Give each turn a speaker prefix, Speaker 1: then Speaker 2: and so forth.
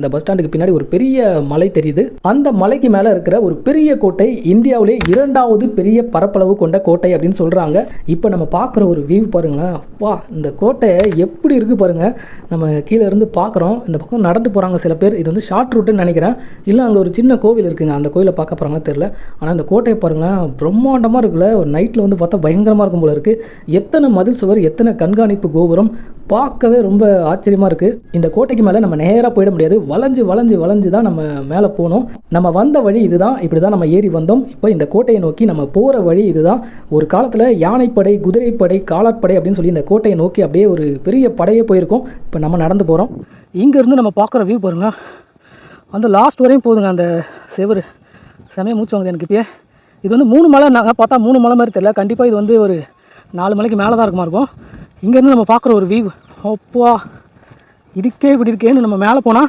Speaker 1: அந்த பஸ் ஸ்டாண்டுக்கு பின்னாடி ஒரு பெரிய மலை தெரியுது. அந்த மலைக்கு மேலே இருக்கிற ஒரு பெரிய கோட்டை இந்தியாவிலே இரண்டாவது பெரிய பரப்பளவு கொண்ட கோட்டை அப்படின்னு சொல்கிறாங்க இப்போ நம்ம பார்க்குற ஒரு வியூ பாருங்களேன். வா இந்த கோட்டை எப்படி இருக்குது பாருங்க. நம்ம கீழே இருந்து பார்க்குறோம். இந்த பக்கம் நடந்து போகிறாங்க சில பேர். இது வந்து ஷார்ட் ரூட்டுன்னு நினைக்கிறேன். இல்லை அங்கே ஒரு சின்ன கோவில் இருக்குங்க. அந்த கோயிலை பார்க்க போகிறாங்களா தெரில ஆனால் அந்த கோட்டையை பாருங்களேன் பிரம்மாண்டமாக இருக்குல்ல. ஒரு நைட்டில் வந்து பார்த்தா பயங்கரமாக இருக்கும் போல இருக்குது எத்தனை மதில் சுவர் எத்தனை கண்காணிப்பு கோபுரம் பார்க்கவே ரொம்ப ஆச்சரியமாக இருக்குது இந்த கோட்டைக்கு மேலே நம்ம நேராக போயிட முடியாது. வளைஞ்சு வளைஞ்சு வளைஞ்சு தான் நம்ம மேலே போகணும். நம்ம வந்த வழி இதுதான். இப்படி தான் நம்ம ஏறி வந்தோம். இப்போ இந்த கோட்டையை நோக்கி நம்ம போகிற வழி இதுதான். ஒரு காலத்தில் யானைப்படை குதிரைப்படை காலாட்படை அப்படின்னு சொல்லி இந்த கோட்டையை நோக்கி அப்படியே ஒரு பெரிய படையே போயிருக்கோம். இப்போ நம்ம நடந்து போகிறோம் இங்கேருந்து நம்ம பார்க்குற வியூ பாருங்க. அந்த லாஸ்ட் வரையும் போகுதுங்க அந்த செவரு. செமையை மூச்சு வாங்குது எனக்கு இப்பயே. இது வந்து மூணு மலை நாங்கள் பார்த்தா மூணு மலை மாதிரி தெரியல. கண்டிப்பாக இது வந்து ஒரு நாலு மலைக்கு மேலே தான் இருக்குமா இருக்கும். இங்கேருந்து நம்ம பார்க்குற ஒரு வியூ அப்பா இதுக்கே இப்படி இருக்கேன்னு நம்ம மேலே போனால்